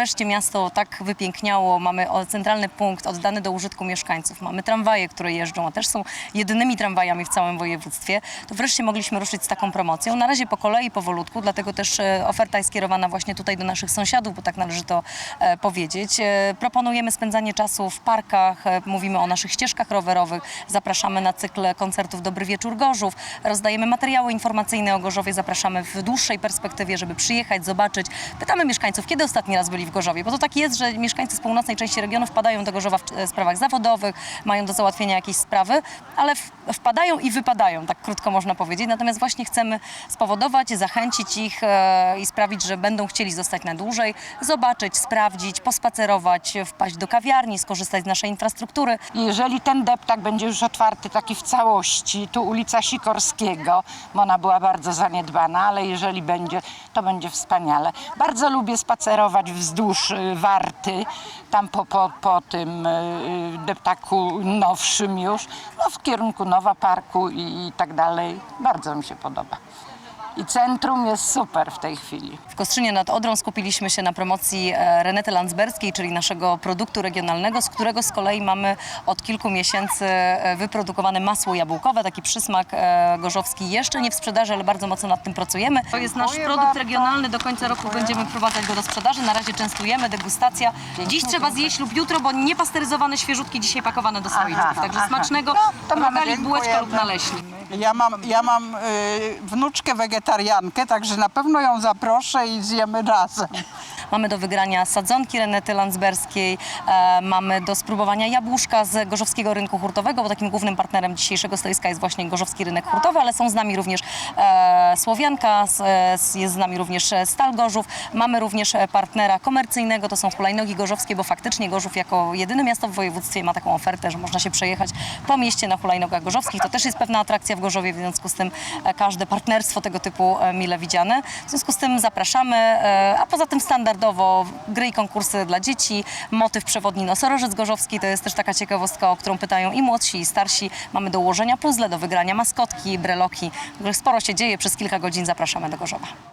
wreszcie miasto tak wypiękniało, mamy centralny punkt oddany do użytku mieszkańców, mamy tramwaje, które jeżdżą, a też są jedynymi tramwajami w całym województwie, to wreszcie mogliśmy ruszyć z taką promocją. Na razie po kolei, powolutku, dlatego też e, oferta jest skierowana właśnie tutaj do naszych sąsiadów, bo tak należy to e, powiedzieć. E, Proponujemy spędzanie czasu w parkach, mówimy o naszych ścieżkach rowerowych, zapraszamy na cykl koncertów Dobry Wieczór Gorzów, rozdajemy materiały informacyjne o Gorzowie, zapraszamy w dłuższej perspektywie, żeby przyjechać, zobaczyć. Pytamy mieszkańców, kiedy ostatni raz byli w Gorzowie, bo to tak jest, że mieszkańcy z północnej części regionu wpadają do Gorzowa w e, sprawach zawodowych, mają do załatwienia jakieś sprawy, ale wpadają i wypadają, tak krótko można powiedzieć. Natomiast właśnie chcemy spowodować, zachęcić ich e, i sprawić, że będą chcieli zostać na dłużej, zobaczyć, sprawdzić, pospacerować, wpaść do kawiarni, skorzystać z naszej infrastruktury. Jeżeli ten deptak będzie już otwarty taki w całości, tu ulica Sikorskiego, bo ona była bardzo zaniedbana, ale jeżeli będzie, to będzie wspaniale. Bardzo lubię spacerować wzdłuż y, Warty, tam po, po, po tym y, deptaku nowszym już, no w kierunku Nowa Parku i, i tak dalej. Bardzo mi się podoba. I centrum jest super w tej chwili. W Kostrzynie nad Odrą skupiliśmy się na promocji e, Renety Landsberskiej, czyli naszego produktu regionalnego, z którego z kolei mamy od kilku miesięcy e, wyprodukowane masło jabłkowe, taki przysmak e, gorzowski jeszcze nie w sprzedaży, ale bardzo mocno nad tym pracujemy. To jest nasz produkt regionalny, do końca roku będziemy wprowadzać go do sprzedaży. Na razie częstujemy, degustacja. Dziś trzeba zjeść lub jutro, bo niepasteryzowane świeżutki dzisiaj pakowane do słoiczków. Także smacznego No, to rogalik, bułeczka lub naleśnik. Ja mam, ja mam y, wnuczkę wegetariankę, także na pewno ją zaproszę i zjemy razem. Mamy do wygrania sadzonki Renety Landsberskiej, e, mamy do spróbowania jabłuszka z Gorzowskiego Rynku Hurtowego, bo takim głównym partnerem dzisiejszego stoiska jest właśnie Gorzowski Rynek Hurtowy, ale są z nami również e, Słowianka, e, jest z nami również Stal Gorzów. Mamy również partnera komercyjnego, to są hulajnogi gorzowskie, bo faktycznie Gorzów jako jedyne miasto w województwie ma taką ofertę, że można się przejechać po mieście na hulajnogach gorzowskich. To też jest pewna atrakcja w Gorzowie, w związku z tym każde partnerstwo tego typu mile widziane. W związku z tym zapraszamy, a poza tym standardowo gry i konkursy dla dzieci, motyw przewodni Nosorożec Gorzowski, to jest też taka ciekawostka, o którą pytają i młodsi, i starsi. Mamy do ułożenia puzzle, do wygrania maskotki, breloki. Sporo się dzieje, przez kilka godzin zapraszamy do Gorzowa.